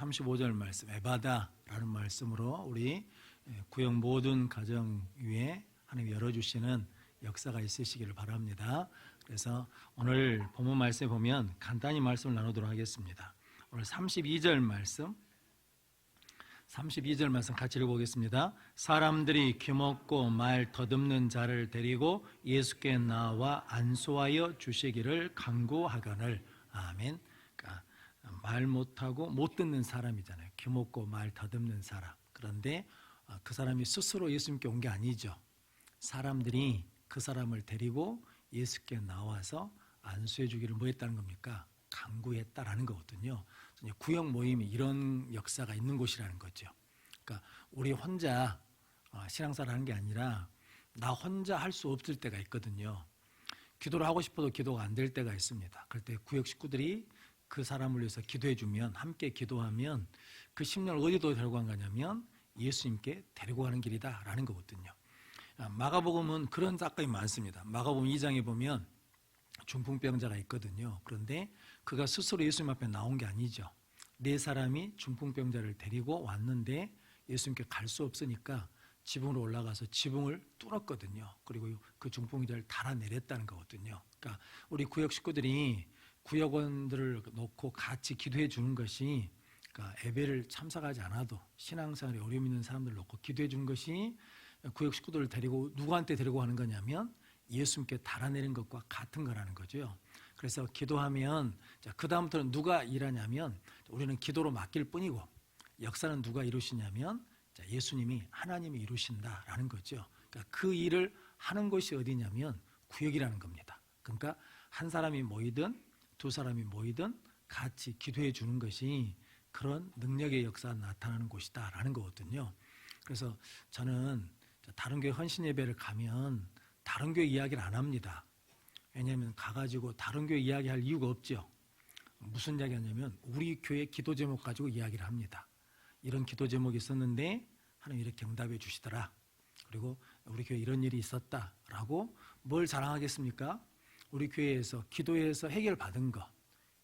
35절 말씀 에바다라는 말씀으로 우리 구역 모든 가정 위에 하나님 열어주시는 역사가 있으시기를 바랍니다. 그래서 오늘 본문 말씀에 보면 간단히 말씀을 나누도록 하겠습니다. 오늘 32절 말씀 32절 말씀 같이 읽어보겠습니다. 사람들이 귀먹고 말 더듬는 자를 데리고 예수께 나와 안수하여 주시기를 간구하거늘 아멘. 그러니까 말 못하고 못 듣는 사람이잖아요. 귀먹고 말 더듬는 사람. 그런데 어, 그 사람이 스스로 예수님께 온 게 아니죠. 사람들이 그 사람을 데리고 예수께 나와서 안수해 주기를 뭐 했다는 겁니까? 강구했다라는 거거든요. 구역 모임이 이런 역사가 있는 곳이라는 거죠. 그러니까 우리 혼자 어, 신앙생활 하는 게 아니라 나 혼자 할 수 없을 때가 있거든요. 기도를 하고 싶어도 기도가 안 될 때가 있습니다. 그럴 때 구역 식구들이 그 사람을 위해서 기도해 주면 함께 기도하면 그 심령을 어디로 데리고 간 거냐면 예수님께 데리고 가는 길이다라는 거거든요. 아, 마가복음은 그런 사건이 많습니다. 마가복음 2장에 보면 중풍병자가 있거든요. 그런데 그가 스스로 예수님 앞에 나온 게 아니죠. 네 사람이 중풍병자를 데리고 왔는데 예수님께 갈 수 없으니까 지붕으로 올라가서 지붕을 뚫었거든요. 그리고 그 중풍자를 달아내렸다는 거거든요. 그러니까 우리 구역 식구들이 구역원들을 놓고 같이 기도해 주는 것이 그러니까 예배를 참석하지 않아도 신앙생활에 어려움 있는 사람들 놓고 기도해 주는 것이 구역 식구들을 데리고 누구한테 데리고 가는 거냐면 예수님께 달아내린 것과 같은 거라는 거죠. 그래서 기도하면 그 다음부터는 누가 일하냐면 우리는 기도로 맡길 뿐이고 역사는 누가 이루시냐면 예수님이 하나님이 이루신다라는 거죠. 그러니까 그 일을 하는 곳이 어디냐면 구역이라는 겁니다. 그러니까 한 사람이 모이든 두 사람이 모이든 같이 기도해 주는 것이 그런 능력의 역사가 나타나는 곳이다라는 거거든요. 그래서 저는 다른 교회 헌신 예배를 가면 다른 교회 이야기를 안 합니다. 왜냐하면 가가지고 다른 교회 이야기할 이유가 없죠. 무슨 이야기 하냐면 우리 교회 기도 제목 가지고 이야기를 합니다. 이런 기도 제목이 있었는데 하나님 이렇게 응답해 주시더라. 그리고 우리 교회 이런 일이 있었다라고 뭘 자랑하겠습니까? 우리 교회에서 기도해서 해결 받은 거,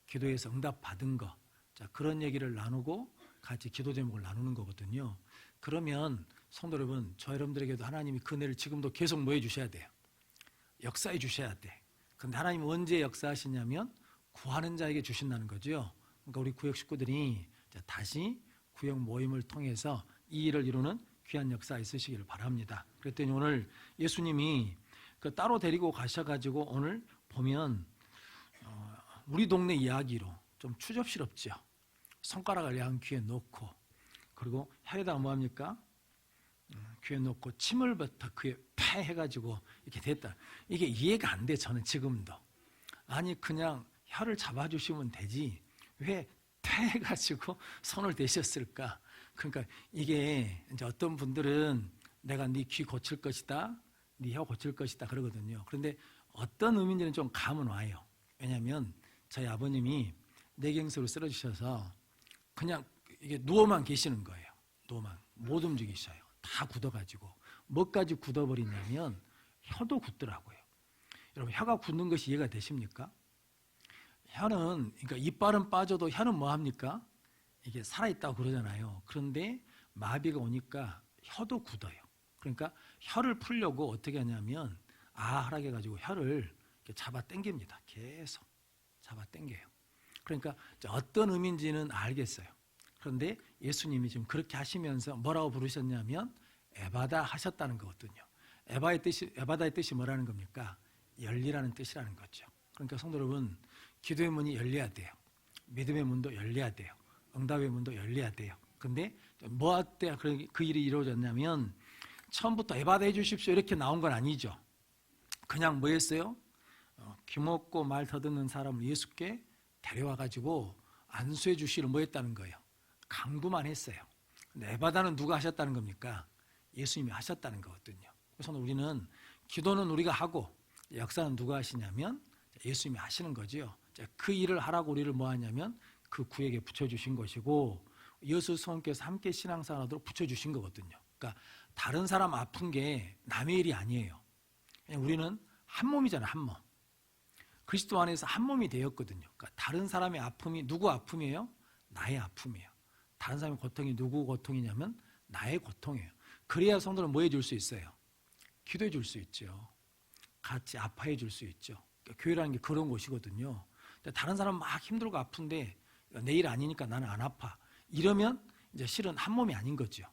기도해서 응답 받은 거, 자 그런 얘기를 나누고 같이 기도 제목을 나누는 거거든요. 그러면 성도 여러분, 저 여러분들에게도 하나님이 그 은혜를 지금도 계속 뭐 해주셔야 돼요? 역사해 주셔야 돼. 근데 하나님 언제 역사하시냐면 구하는 자에게 주신다는 거죠. 그러니까 우리 구역 식구들이 다시 구역 모임을 통해서 이 일을 이루는 귀한 역사 있으시기를 바랍니다. 그랬더니 오늘 예수님이 그 따로 데리고 가셔가지고 오늘 보면 어, 우리 동네 이야기로 좀 추접스럽죠. 손가락을 양 귀에 놓고 그리고 혀에다 뭐합니까? 귀에 놓고 침을부터 그에 패 해가지고 이렇게 됐다. 이게 이해가 안 돼, 저는 지금도. 아니, 그냥 혀를 잡아주시면 되지. 왜 패해가지고 손을 대셨을까? 그러니까 이게 이제 어떤 분들은 내가 네 귀 고칠 것이다, 네 혀 고칠 것이다 그러거든요. 그런데 어떤 의미인지는 좀 감은 와요. 왜냐하면 저희 아버님이 뇌경색으로 쓰러지셔서 그냥 이게 누워만 계시는 거예요. 누워만 못 움직이셔요. 다 굳어가지고 뭐까지 굳어버리냐면 혀도 굳더라고요. 여러분 혀가 굳는 것이 이해가 되십니까? 혀는 그러니까 이빨은 빠져도 혀는 뭐 합니까? 이게 살아 있다고 그러잖아요. 그런데 마비가 오니까 혀도 굳어요. 그러니까 혀를 풀려고 어떻게 하냐면 아하라게 가지고 혀를 잡아 당깁니다. 계속 잡아 당겨요. 그러니까 어떤 의미인지는 알겠어요. 그런데 예수님이 지금 그렇게 하시면서 뭐라고 부르셨냐면 에바다 하셨다는 거거든요. 에바의 뜻이 에바다의 뜻이 뭐라는 겁니까? 열리라는 뜻이라는 거죠. 그러니까 성도 여러분, 기도의 문이 열려야 돼요. 믿음의 문도 열려야 돼요. 응답의 문도 열려야 돼요. 근데 뭐때그 일이 이루어졌냐면 처음부터 에바다 해 주십시오 이렇게 나온 건 아니죠. 그냥 뭐 했어요? 어, 말 더듬는 사람을 예수께 데려와 가지고 안수해 주시를 뭐 했다는 거예요. 강구만 했어요. 근데 에바다는 누가 하셨다는 겁니까? 예수님이 하셨다는 거거든요. 그래서 우리는 기도는 우리가 하고 역사는 누가 하시냐면 예수님이 하시는 거지요. 그 일을 하라고 우리를 뭐 하냐면 그 구에게 붙여주신 것이고 예수 성께서 함께 신앙생활하도록 붙여주신 거거든요. 그러니까 다른 사람 아픈 게 남의 일이 아니에요. 우리는 한 몸이잖아요, 한 몸. 그리스도 안에서 한 몸이 되었거든요. 그러니까 다른 사람의 아픔이 누구 아픔이에요? 나의 아픔이에요. 다른 사람의 고통이 누구 고통이냐면 나의 고통이에요. 그래야 성도는 뭐 해줄 수 있어요? 기도해 줄 수 있죠. 같이 아파해 줄 수 있죠. 그러니까 교회라는 게 그런 곳이거든요. 다른 사람 막 힘들고 아픈데 내일 아니니까 나는 안 아파. 이러면 이제 실은 한 몸이 아닌 거죠.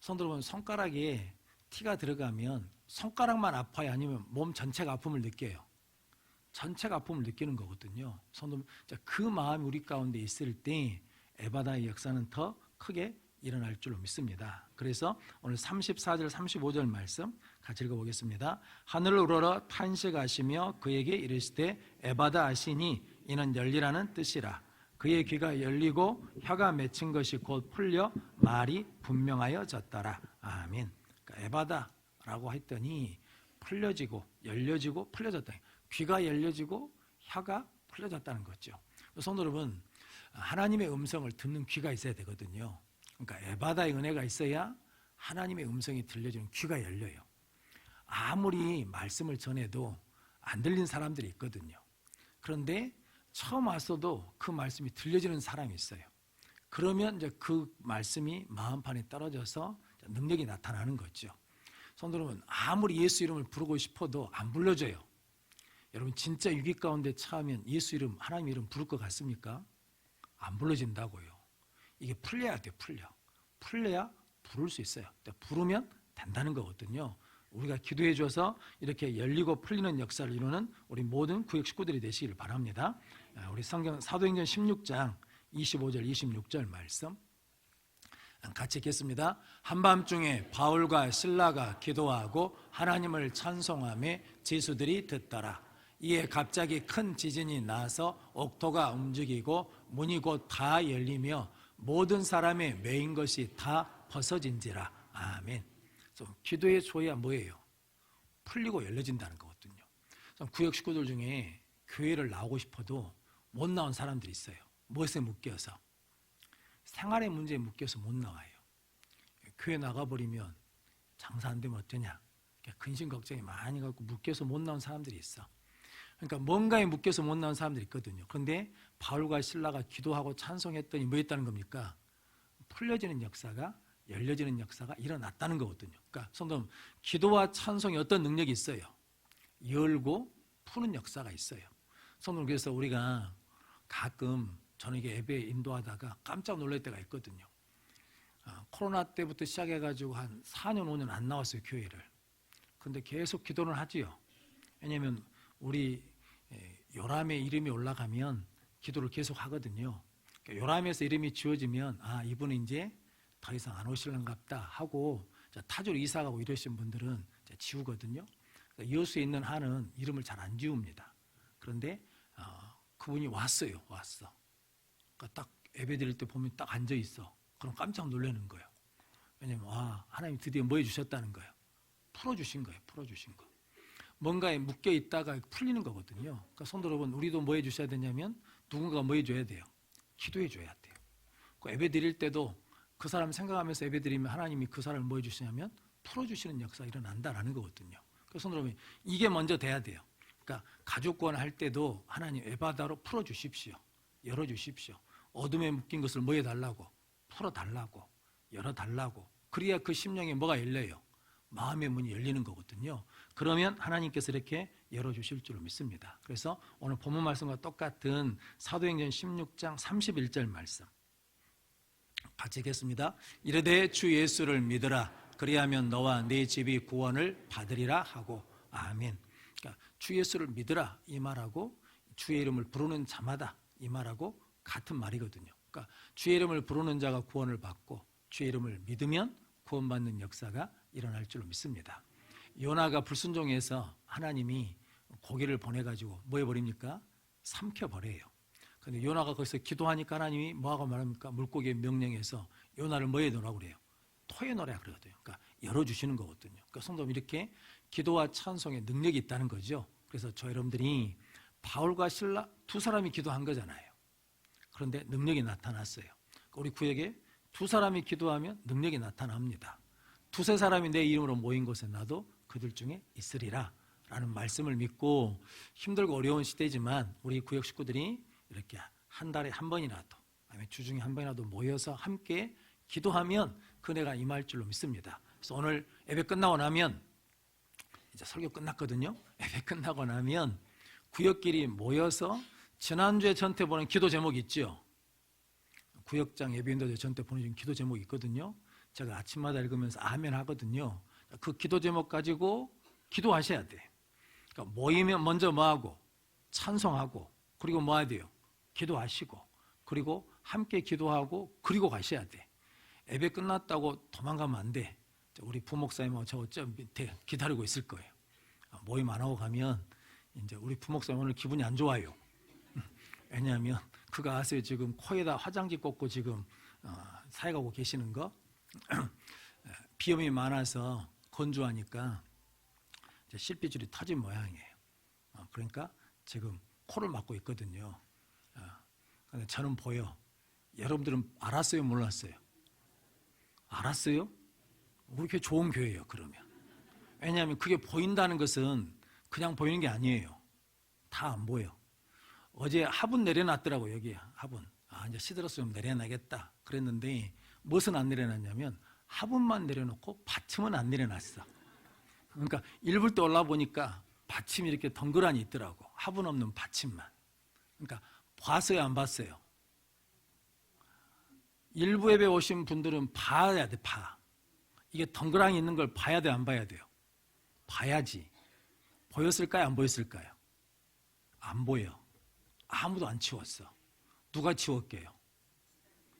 성도 여러분 손가락에 티가 들어가면 손가락만 아파요 아니면 몸 전체가 아픔을 느껴요. 전체가 아픔을 느끼는 거거든요. 자, 그 마음이 우리 가운데 있을 때 에바다의 역사는 더 크게 일어날 줄로 믿습니다. 그래서 오늘 34절 35절 말씀 같이 읽어보겠습니다. 하늘을 우러러 탄식하시며 그에게 이르시되 에바다 아시니 이는 열리라는 뜻이라. 그의 귀가 열리고 혀가 맺힌 것이 곧 풀려 말이 분명하여졌더라. 아멘. 에바다라고 했더니 풀려지고 열려지고 풀려졌다. 귀가 열려지고 혀가 풀려졌다는 거죠. 성도 여러분, 하나님의 음성을 듣는 귀가 있어야 되거든요. 그러니까 에바다의 은혜가 있어야 하나님의 음성이 들려지는 귀가 열려요. 아무리 말씀을 전해도 안 들린 사람들이 있거든요. 그런데 처음 왔어도 그 말씀이 들려지는 사람이 있어요. 그러면 이제 그 말씀이 마음판에 떨어져서 능력이 나타나는 거죠. 성도 여러분, 아무리 예수 이름을 부르고 싶어도 안 불러줘요. 여러분, 진짜 위기 가운데 처하면 예수 이름, 하나님 이름 부를 것 같습니까? 안 불러진다고요. 이게 풀려야 돼, 풀려. 풀려야 부를 수 있어요. 부르면 된다는 거거든요. 우리가 기도해 줘서 이렇게 열리고 풀리는 역사를 이루는 우리 모든 구역 식구들이 되시기를 바랍니다. 아, 우리 성경 사도행전 16장 25절 26절 말씀 같이 읽겠습니다. 한밤중에 바울과 신라가 기도하고 하나님을 찬송하며 제수들이 듣더라. 이에 갑자기 큰 지진이 나서 옥토가 움직이고 문이 곧 다 열리며 모든 사람의 메인 것이 다 벗어진지라. 아멘. 좀 기도의 조야 뭐예요? 풀리고 열려진다는 거거든요. 좀 구역 식구들 중에 교회를 나오고 싶어도 못 나온 사람들이 있어요. 무엇에 묶여서 생활의 문제에 묶여서 못 나와요. 교회 나가버리면 장사 안 되면 어쩌냐. 근심 걱정이 많이 갖고 묶여서 못 나온 사람들이 있어. 그러니까 뭔가에 묶여서 못 나온 사람들이 있거든요. 그런데 바울과 신라가 기도하고 찬송했더니 뭐 했다는 겁니까? 풀려지는 역사가 열려지는 역사가 일어났다는 거거든요. 그러니까 성도 기도와 찬송이 어떤 능력이 있어요? 열고 푸는 역사가 있어요. 성도 그래서 우리가 가끔 이게 예배 인도하다가 깜짝 놀랄 때가 있거든요. 아, 코로나 때부터 시작해가지고 한 4년, 5년 안 나왔어요, 교회를. 근데 계속 기도를 하지요. 왜냐면 우리 예, 요람의 이름이 올라가면 기도를 계속 하거든요. 그러니까 요람에서 이름이 지워지면 아, 이분은 이제 더 이상 안 오실런갑다 하고 타주로 이사 가고 이러신 분들은 지우거든요. 그러니까 여수에 있는 한은 이름을 잘 안 지웁니다. 그런데 어, 그분이 왔어요. 왔어. 그러니까 딱 예배 드릴 때 보면 딱 앉아 있어. 그럼 깜짝 놀라는 거예요. 왜냐면 와 하나님 드디어 뭐 해주셨다는 거예요. 풀어주신 거예요. 풀어주신 거. 뭔가에 묶여 있다가 풀리는 거거든요. 그러니까 성도 여러분, 우리도 뭐 해주셔야 되냐면 누군가 뭐 해줘야 돼요. 기도해 줘야 돼요. 그 예배 드릴 때도 그 사람 생각하면서 예배 드리면 하나님이 그 사람을 뭐 해주시냐면 풀어주시는 역사가 일어난다라는 거거든요. 그래서 성도 여러분, 이게 먼저 돼야 돼요. 그러니까 가족 구원 할 때도 하나님 에바다로 풀어주십시오. 열어주십시오. 어둠에 묶인 것을 뭐 해달라고? 풀어달라고. 열어달라고. 그래야 그 심령에 뭐가 열려요? 마음의 문이 열리는 거거든요. 그러면 하나님께서 이렇게 열어주실 줄로 믿습니다. 그래서 오늘 본문 말씀과 똑같은 사도행전 16장 31절 말씀. 같이 읽겠습니다. 이르되 주 예수를 믿으라. 그리하면 너와 네 집이 구원을 받으리라 하고 아멘. 그러니까 주 예수를 믿으라 이 말하고 주의 이름을 부르는 자마다 이 말하고 같은 말이거든요. 그러니까 주의 이름을 부르는 자가 구원을 받고 주의 이름을 믿으면 구원받는 역사가 일어날 줄로 믿습니다. 요나가 불순종해서 하나님이 고기를 보내가지고 뭐 해버립니까? 삼켜버려요. 근데 요나가 거기서 기도하니까 하나님이 뭐하고 말합니까? 물고기의 명령에서 요나를 뭐해 놓으라고 그래요? 토해 놓으라 그러거든요. 그러니까 열어주시는 거거든요. 그러니까 성도님 이렇게 기도와 찬송의 능력이 있다는 거죠. 그래서 저 여러분들이 바울과 신라 두 사람이 기도한 거잖아요. 그런데 능력이 나타났어요. 그러니까 우리 구역에 두 사람이 기도하면 능력이 나타납니다. 두세 사람이 내 이름으로 모인 곳에 나도 그들 중에 있으리라 라는 말씀을 믿고 힘들고 어려운 시대지만 우리 구역 식구들이 이렇게 한 달에 한 번이라도 아니면 주중에 한 번이라도 모여서 함께 기도하면 그네가 임할 줄로 믿습니다. 그래서 오늘 예배 끝나고 나면 이제 설교 끝났거든요. 예배 끝나고 나면 구역끼리 모여서 지난주에 전태 보낸 기도 제목 있죠. 구역장 예배인들 전태 보내준 기도 제목이 있거든요. 제가 아침마다 읽으면서 아멘 하거든요. 그 기도 제목 가지고 기도하셔야 돼. 그러니까 모이면 먼저 뭐 하고 찬송하고 그리고 뭐 해야 돼요? 기도하시고 그리고 함께 기도하고 그리고 가셔야 돼. 예배 끝났다고 도망가면 안 돼. 우리 부목사님하고 저저 밑에 기다리고 있을 거예요. 아, 모임 안 하고 가면 이제 우리 부목사님 오늘 기분이 안 좋아요. 왜냐하면 그거 아세요? 지금 코에다 화장지 꽂고 지금 어, 사역하고 계시는 거 비염이 많아서 건조하니까 실핏줄이 터진 모양이에요. 어, 그러니까 지금 코를 막고 있거든요. 어, 근데 저는 보여. 여러분들은 알았어요, 몰랐어요? 알았어요? 교회 좋은 교회예요, 그러면. 왜냐하면 그게 보인다는 것은 그냥 보이는 게 아니에요. 다 안 보여. 어제 화분 내려놨더라고, 여기 화분. 아, 이제 시들었으면 내려놔야겠다. 그랬는데, 무엇은 안 내려놨냐면, 화분만 내려놓고 받침은 안 내려놨어. 그러니까 일부 때 올라 보니까 받침이 이렇게 덩그러니 있더라고. 화분 없는 받침만. 그러니까 봤어요, 안 봤어요? 일부 예배 오신 분들은 봐야 돼, 봐. 이게 덩그러니 있는 걸 봐야 돼, 안 봐야 돼요? 봐야지. 보였을까요, 안 보였을까요? 안 보여. 아무도 안 치웠어. 누가 치웠게요?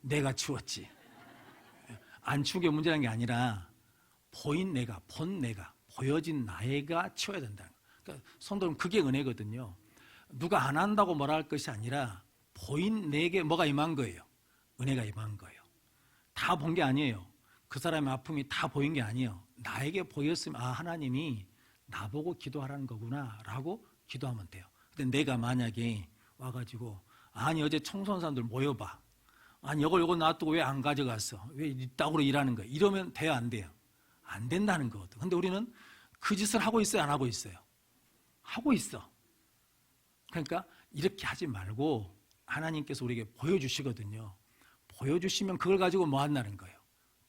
내가 치웠지. 안 치운 게 문제라는 게 아니라 보인 내가, 본 내가, 보여진 나이가 치워야 된다. 그러니까 성도는 그게 은혜거든요. 누가 안 한다고 뭐라 할 것이 아니라 보인 내게 뭐가 임한 거예요. 은혜가 임한 거예요. 다 본 게 아니에요. 그 사람의 아픔이 다 보인 게 아니에요. 나에게 보였으면 아 하나님이 나보고 기도하라는 거구나라고 기도하면 돼요. 근데 내가 만약에 와가지고 아니 어제 청소한 사람들 모여봐. 아니 이걸 이거 놔두고 왜 안 가져갔어? 왜 이따구로 일하는 거야? 이러면 돼요 안 돼요? 안 된다는 거거든. 근데 우리는 그 짓을 하고 있어요 안 하고 있어요? 하고 있어. 그러니까 이렇게 하지 말고 하나님께서 우리에게 보여주시거든요. 보여주시면 그걸 가지고 뭐 한다는 거예요?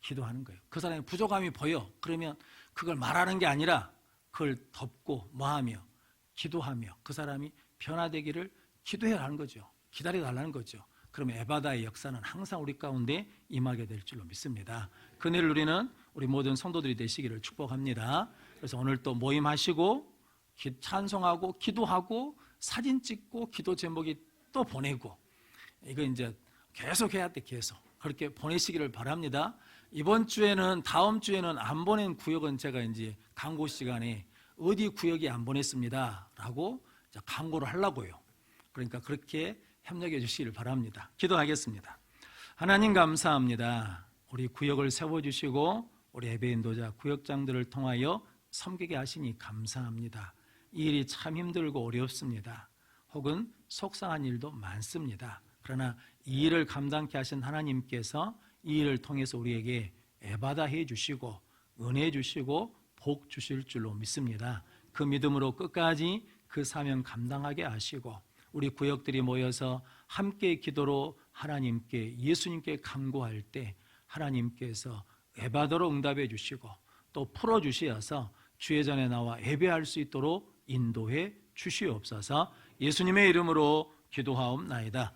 기도하는 거예요. 그 사람의 부족함이 보여. 그러면 그걸 말하는 게 아니라 그걸 덮고 뭐하며 기도하며 그 사람이 변화되기를 기도해야 하는 거죠. 기다려 달라는 거죠. 그러면 에바다의 역사는 항상 우리 가운데 임하게 될 줄로 믿습니다. 그늘을 누리는 우리 모든 성도들이 되시기를 축복합니다. 그래서 오늘 또 모임하시고 기- 찬송하고 기도하고 사진 찍고 기도 제목이 또 보내고 이거 이제 계속 해야 돼 계속 그렇게 보내시기를 바랍니다. 이번 주에는 다음 주에는 안 보낸 구역은 제가 이제 광고 시간에 어디 구역이 안 보냈습니다라고 광고를 하려고요. 그러니까 그렇게 협력해 주시기를 바랍니다. 기도하겠습니다. 하나님 감사합니다. 우리 구역을 세워 주시고 우리 예배 인도자 구역장들을 통하여 섬기게 하시니 감사합니다. 이 일이 참 힘들고 어렵습니다. 혹은 속상한 일도 많습니다. 그러나 이 일을 감당케 하신 하나님께서 이 일을 통해서 우리에게 애받아 해 주시고 은혜 주시고 복 주실 줄로 믿습니다. 그 믿음으로 끝까지 그 사명 감당하게 하시고 우리 구역들이 모여서 함께 기도로 하나님께 예수님께 간구할 때 하나님께서 에바더로 응답해 주시고 또 풀어 주시어서 주의 전에 나와 예배할 수 있도록 인도해 주시옵소서. 예수님의 이름으로 기도하옵나이다.